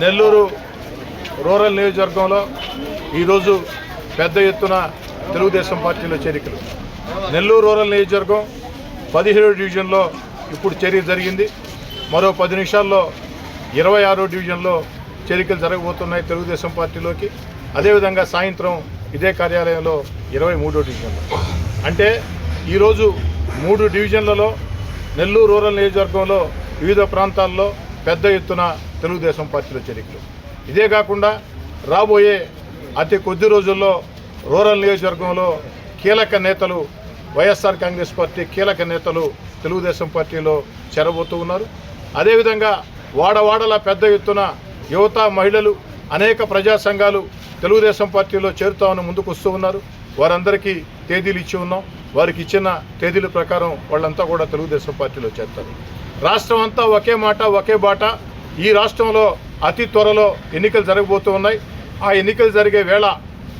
Nellore rural నియోజకవర్గంలో ఈరోజు పెద్ద ఎత్తున తెలుగుదేశం పార్టీలో చేరికలు. నెల్లూరు రూరల్ నియోజకవర్గం పదిహేడు డివిజన్లో ఇప్పుడు చేరిక జరిగింది. మరో పది నిమిషాల్లో ఇరవై ఆరో డివిజన్లో చేరికలు జరగబోతున్నాయి తెలుగుదేశం పార్టీలోకి. అదేవిధంగా సాయంత్రం ఇదే కార్యాలయంలో ఇరవై మూడో డివిజన్లో. అంటే ఈరోజు మూడు డివిజన్లలో నెల్లూరు రూరల్ నియోజకవర్గంలో వివిధ ప్రాంతాల్లో పెద్ద ఎత్తున తెలుగుదేశం పార్టీలో చేరికలు ఇదే కాకుండా రాబోయే అతి కొద్ది రోజుల్లో రూరల్ నియోజకవర్గంలో కీలక నేతలు వైఎస్ఆర్ కాంగ్రెస్ పార్టీ కీలక నేతలు తెలుగుదేశం పార్టీలో చేరబోతూ ఉన్నారు. అదేవిధంగా వాడవాడల పెద్ద ఎత్తున యువత మహిళలు అనేక ప్రజా సంఘాలు తెలుగుదేశం పార్టీలో చేరుతామని ముందుకు వస్తూ ఉన్నారు. వారందరికీ తేదీలు ఇచ్చి ఉన్నాం. వారికి ఇచ్చిన తేదీల ప్రకారం వాళ్ళంతా కూడా తెలుగుదేశం పార్టీలో చేస్తారు. రాష్ట్రం అంతా ఒకే మాట ఒకే బాట. ఈ రాష్ట్రంలో అతి త్వరలో ఎన్నికలు జరగబోతూ ఉన్నాయి. ఆ ఎన్నికలు జరిగే వేళ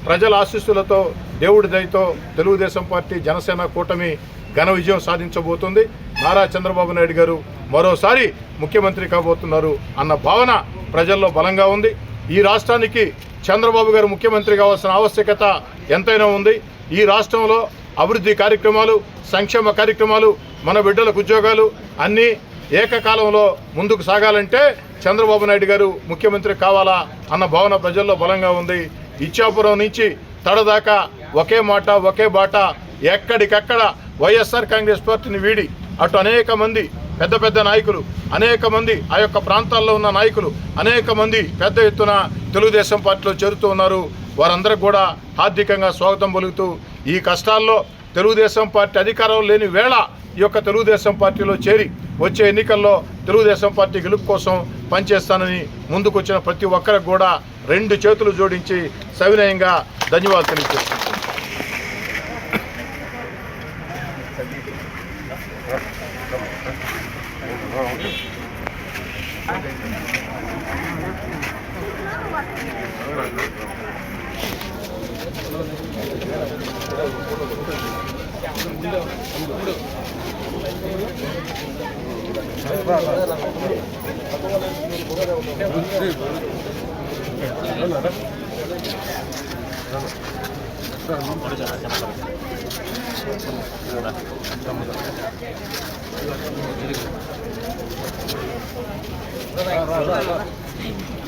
ప్రజల ఆశీస్సులతో దేవుడి దయతో తెలుగుదేశం పార్టీ జనసేన కూటమి ఘన విజయం సాధించబోతుంది. నారా చంద్రబాబు నాయుడు గారు మరోసారి ముఖ్యమంత్రి కాబోతున్నారు అన్న భావన ప్రజల్లో బలంగా ఉంది. ఈ రాష్ట్రానికి చంద్రబాబు గారు ముఖ్యమంత్రి కావాల్సిన ఆవశ్యకత ఎంతైనా ఉంది. ఈ రాష్ట్రంలో అభివృద్ధి కార్యక్రమాలు సంక్షేమ కార్యక్రమాలు మన బిడ్డలకు ఉద్యోగాలు అన్నీ ఏకకాలంలో ముందుకు సాగాలంటే చంద్రబాబు నాయుడు గారు ముఖ్యమంత్రి కావాలా అన్న భావన ప్రజల్లో బలంగా ఉంది. ఇచ్చాపురం నుంచి తడదాకా ఒకే మాట ఒకే బాట ఎక్కడికక్కడ వైఎస్ఆర్ కాంగ్రెస్ పార్టీని వీడి అటు అనేక మంది పెద్ద పెద్ద నాయకులు అనేక మంది ఆ యొక్క ప్రాంతాల్లో ఉన్న నాయకులు అనేక మంది పెద్ద ఎత్తున తెలుగుదేశం పార్టీలో చేరుతూ ఉన్నారు. వారందరికి కూడా హార్దికంగా స్వాగతం పలుకుతూ ఈ కష్టాల్లో తెలుగుదేశం పార్టీ అధికారం లేని వేళ ఈ యొక్క తెలుగుదేశం పార్టీలో చేరి వచ్చే ఎన్నికల్లో తెలుగుదేశం పార్టీ గెలుపు కోసం పనిచేస్తానని ముందుకొచ్చిన ప్రతి ఒక్కరికి కూడా రెండు చేతులు జోడించి సవినయంగా ధన్యవాదాలు తెలియజేస్తున్నాను.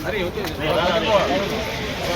అరే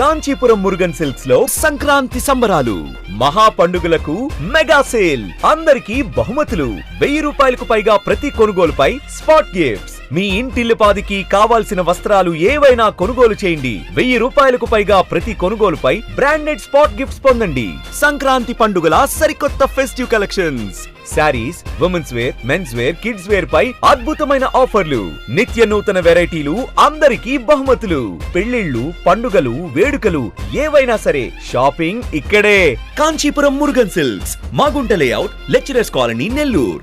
కాంచీపురం మురుగన్ సిల్క్స్లో సంక్రాంతి సంబరాలు. మహా పండుగలకు మెగా సేల్. అందరికీ బహుమతులు. వెయ్యి రూపాయలకు పైగా ప్రతి కొనుగోలుపై స్పాట్ గిఫ్ట్స్. మీ ఇంటిల్లిపాదికి కావాల్సిన వస్త్రాలు ఏవైనా కొనుగోలు చేయండి. వెయ్యి రూపాయలకు పైగా ప్రతి కొనుగోలుపై బ్రాండెడ్ స్పాట్ గిఫ్ట్స్ పొందండి. సంక్రాంతి పండుగల సరికొత్త festive collections. Sarees women's wear men's wear kids wear పై అద్భుతమైన ఆఫర్లు. నిత్య నూతన వెరైటీలు అందరికీ బహుమతులు. పెళ్ళిళ్ళు పండుగలు వేడుకలు ఏవైనా సరే షాపింగ్ ఇక్కడే. Kanchipuram Murugan silks Magunta layout lecturers colony Nellore.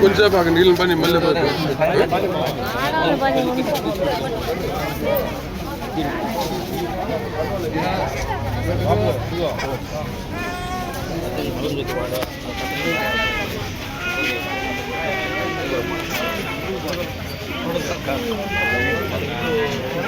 కొంచెం బాగా నీళ్ళ పని మళ్ళీ